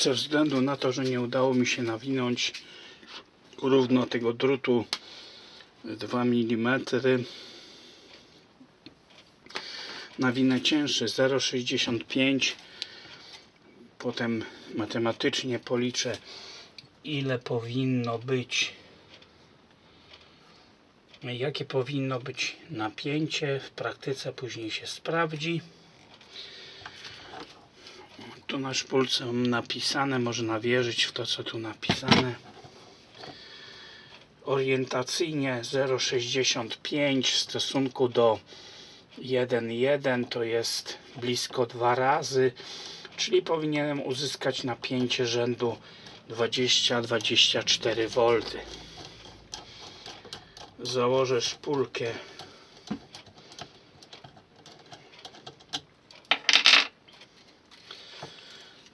ze względu na to, że nie udało mi się nawinąć równo tego drutu 2 mm nawinę cięższy 0,65 potem matematycznie policzę ile powinno być jakie powinno być napięcie. W praktyce później się sprawdzi tu na szpulce napisane można wierzyć w to co tu napisane. Orientacyjnie 0,65 w stosunku do 1,1 to jest blisko dwa razy czyli powinienem uzyskać napięcie rzędu 20-24 V założę szpulkę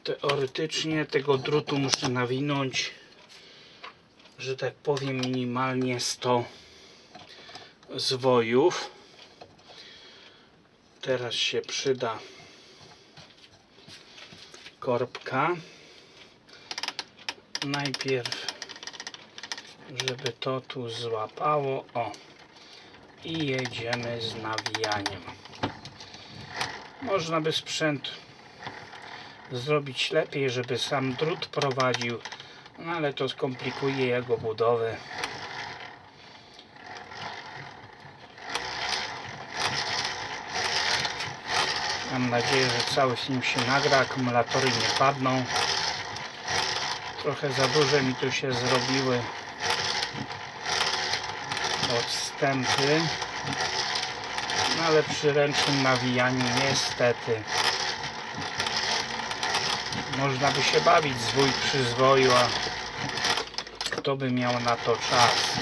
teoretycznie tego drutu muszę nawinąć że tak powiem minimalnie 100 zwojów. Teraz się przyda korbka. Najpierw żeby to tu złapało. O i jedziemy z nawijaniem. Można by sprzęt zrobić lepiej żeby sam drut prowadził no ale to skomplikuje jego budowę Mam nadzieję, że cały film się nagra, akumulatory nie padną. Trochę za duże mi tu się zrobiły odstępy. No ale przy ręcznym nawijaniu niestety można by się bawić zwój przy zwoju, a kto by miał na to czas.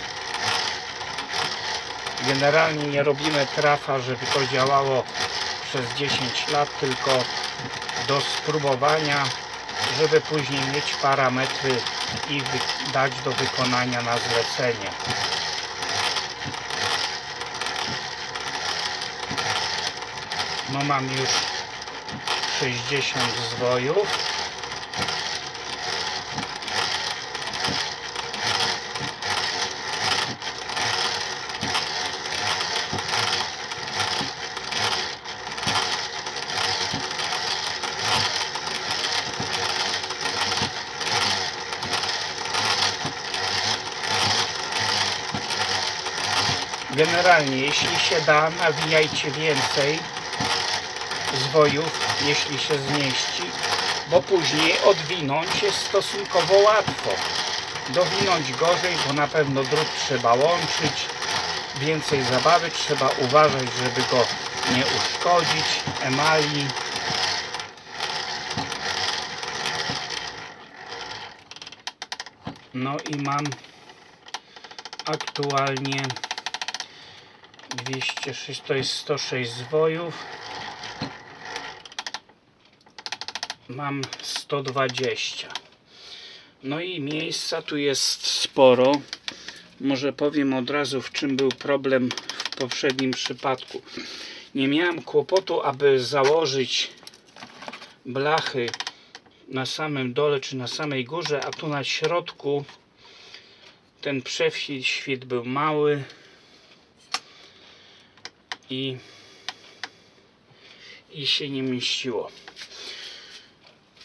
Generalnie nie robimy trafa, żeby to działało przez 10 lat, tylko do spróbowania, żeby później mieć parametry i dać do wykonania na zlecenie. No mam już 60 zwojów. Generalnie, jeśli się da, nawijajcie więcej zwojów, jeśli się zmieści, bo później odwinąć jest stosunkowo łatwo. Dowinąć gorzej, bo na pewno drut trzeba łączyć, więcej zabawy, trzeba uważać, żeby go nie uszkodzić, emali. No i mam aktualnie 206 to jest 106 zwojów. Mam 120 no i miejsca tu jest sporo. Może powiem od razu w czym był problem w poprzednim przypadku. Nie miałem kłopotu aby założyć blachy na samym dole czy na samej górze a tu na środku ten prześwit był mały i, i się nie mieściło.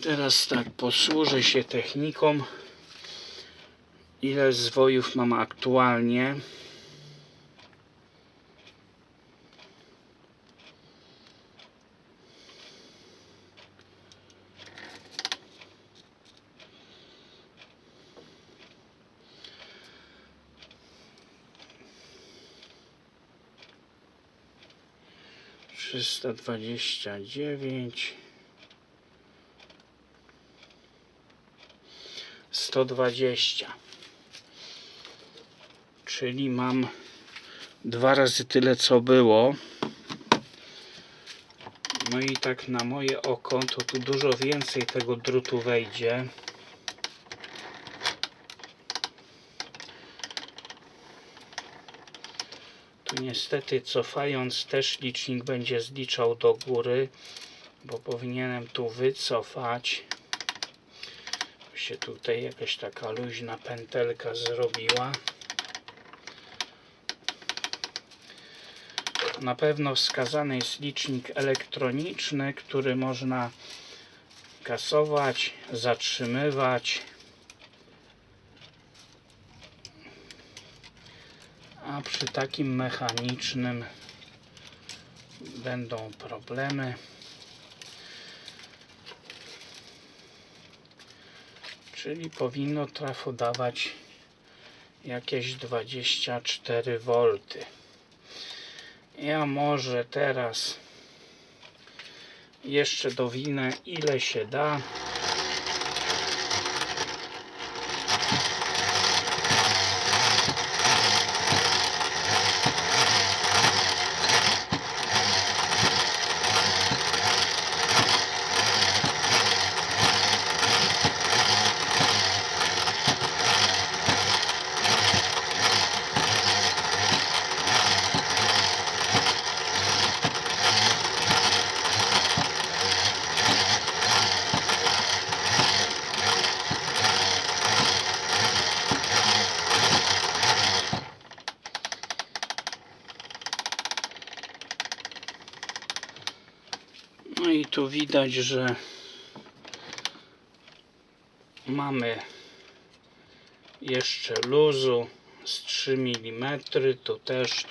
Teraz tak, posłużę się techniką. Ile zwojów mam aktualnie? Trzysta dwadzieścia dziewięć. Sto dwadzieścia. Czyli mam dwa razy tyle co było. No i tak na moje oko to tu dużo więcej tego drutu wejdzie. Niestety cofając też licznik będzie zliczał do góry, bo powinienem tu wycofać. się tutaj jakaś taka luźna pętelka zrobiła. Na pewno wskazany jest licznik elektroniczny, który można kasować, zatrzymywać. A przy takim mechanicznym będą problemy. Czyli powinno trafo dawać jakieś 24 V. Ja może teraz jeszcze dowinę ile się da. No i tu widać, że mamy jeszcze luzu z 3 mm. Tu też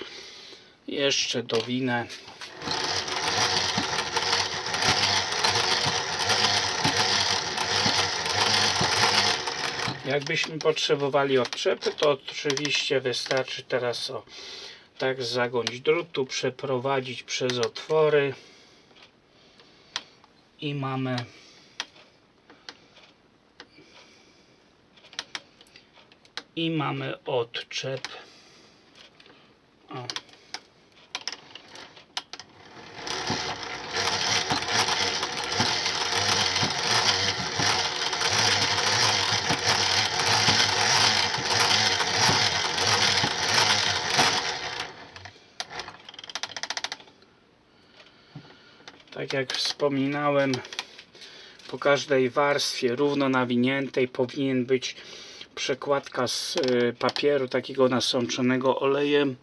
jeszcze dowinę. Jakbyśmy potrzebowali odczepy, to oczywiście wystarczy teraz o tak zagąć drutu, przeprowadzić przez otwory i mamy i mamy odczep o. Tak jak wspominałem, po każdej warstwie równo nawiniętej powinien być przekładka z y, papieru takiego nasączonego olejem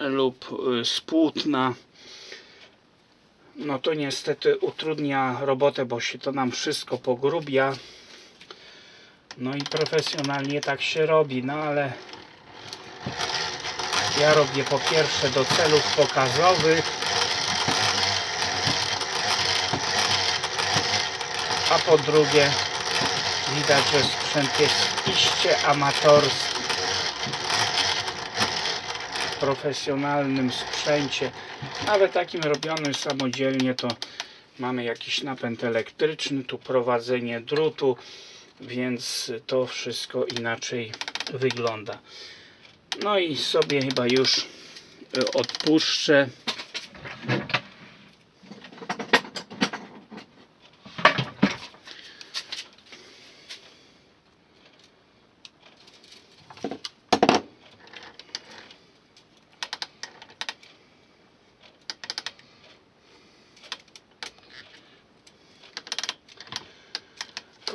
lub y, z płótna. No to niestety utrudnia robotę, bo się to nam wszystko pogrubia. No i profesjonalnie tak się robi, no ale ja robię po pierwsze do celów pokazowych, po drugie widać, że sprzęt jest iście amatorski. W profesjonalnym sprzęcie, nawet takim robionym samodzielnie, to mamy jakiś napęd elektryczny, tu prowadzenie drutu, więc to wszystko inaczej wygląda. No i sobie chyba już y, odpuszczę.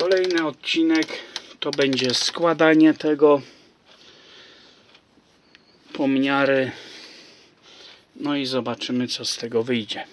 Kolejny odcinek to będzie składanie tego pomiary. No i zobaczymy co z tego wyjdzie.